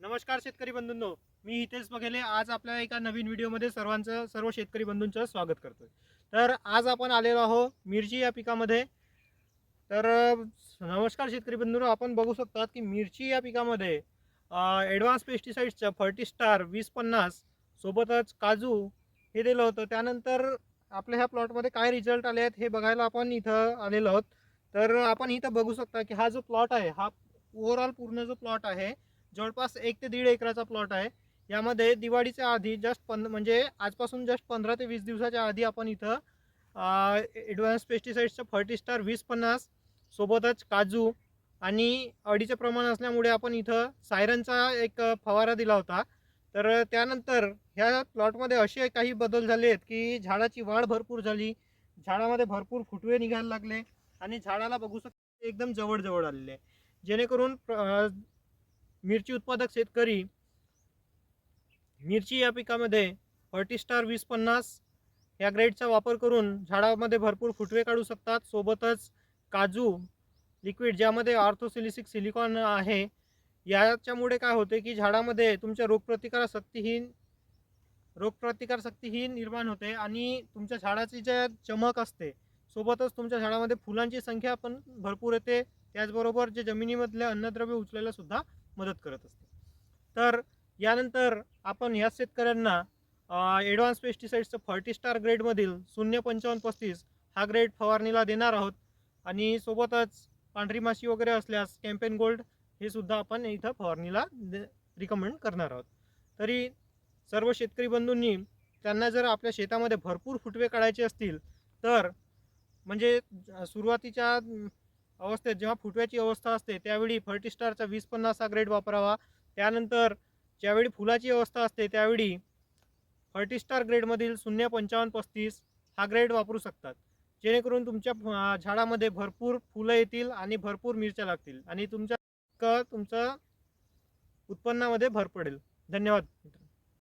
नमस्कार शेतकरी बंधूंनो मी हितेश बघेले. आज आपल्या एका नवीन व्हिडिओमध्ये सर्वांचं सर्व शेतकरी बंधूंचं स्वागत करतोय. तर आज आपण आलेलो आहो मिरची या पिकामध्ये. तर नमस्कार शेतकरी बंधूंनो आपण बघू शकतात की मिरची या पिकामध्ये ॲडव्हान्स फर्टी स्टार वीस पन्नास सोबतच काजू हे दिलं होतं. त्यानंतर आपल्या ह्या प्लॉटमध्ये काय रिझल्ट आले आहेत हे बघायला आपण इथं आलेलो आहोत. तर आपण इथं बघू शकता की हा जो प्लॉट आहे हा ओव्हरऑल पूर्ण जो प्लॉट आहे जवळपास एक ते दीड एकराचा प्लॉट आहे. यामध्ये दिवाळीच्या आधी जस्ट पन म्हणजे आजपासून जस्ट पंधरा ते वीस दिवसाच्या आधी आपण इथं ॲडव्हान्स पेस्टिसाईड्सचं फर्टिस्टार वीस पन्नास सोबतच काजू आणि अडीचं प्रमाण असल्यामुळे आपण इथं सायरनचा एक फवारा दिला होता. तर त्यानंतर ह्या प्लॉटमध्ये असे काही बदल झाले आहेत की झाडाची वाढ भरपूर झाली. झाडामध्ये भरपूर फुटवे निघायला लागले आणि झाडाला बघू शकता एकदम जवळजवळ आलेले जेणेकरून प्र- मिरची उत्पादक शेतकरी मिरची या पिकामध्ये फर्टिस्टार वीस पन्नास या ग्रेडचा वापर करून झाडामध्ये भरपूर फुटवे काढू शकतात. सोबतच काजू लिक्विड ज्यामध्ये आर्थोसिलिसिक सिलिकॉन आहे याच्यामुळे काय होते की झाडामध्ये तुमच्या रोगप्रतिकार शक्तीहीन रोगप्रतिकार शक्ती ही निर्माण होते आणि तुमच्या झाडाची जे चमक असते सोबतच तुमच्या झाडामध्ये फुलांची संख्या पण भरपूर येते. त्याचबरोबर जे जमिनीमधले अन्नद्रव्य उचलायला सुद्धा मदत करत असते. तर यानंतर आपण ह्या शेतकऱ्यांना ॲडव्हान्स फर्टी स्टार ग्रेडमधील शून्य पंचावन्न पस्तीस हा ग्रेड फवारणीला देणार आहोत. आणि सोबतच पांढरी माशी वगैरे असल्यास कॅम्पेन गोल्ड हे सुद्धा आपण इथं फवारणीला रिकमेंड करणार आहोत. तरी सर्व शेतकरी बंधूंनी त्यांना जर आपल्या शेतामध्ये भरपूर फुटवे काढायचे असतील तर म्हणजे सुरुवातीच्या अवस्थेत जेव्हा फुटव्याची अवस्था असते त्यावेळी फर्टिस्टारचा वीस पन्नास हा ग्रेड वापरावा. त्यानंतर ज्यावेळी फुलाची अवस्था असते त्यावेळी फर्टिस्टार ग्रेडमधील शून्य पंचावन्न पस्तीस हा ग्रेड वापरू शकतात. जेणेकरून तुमच्या झाडामध्ये भरपूर फुलं येतील आणि भरपूर मिरच्या लागतील आणि तुमच्या क- तुमचं उत्पन्नामध्ये भर पडेल. धन्यवाद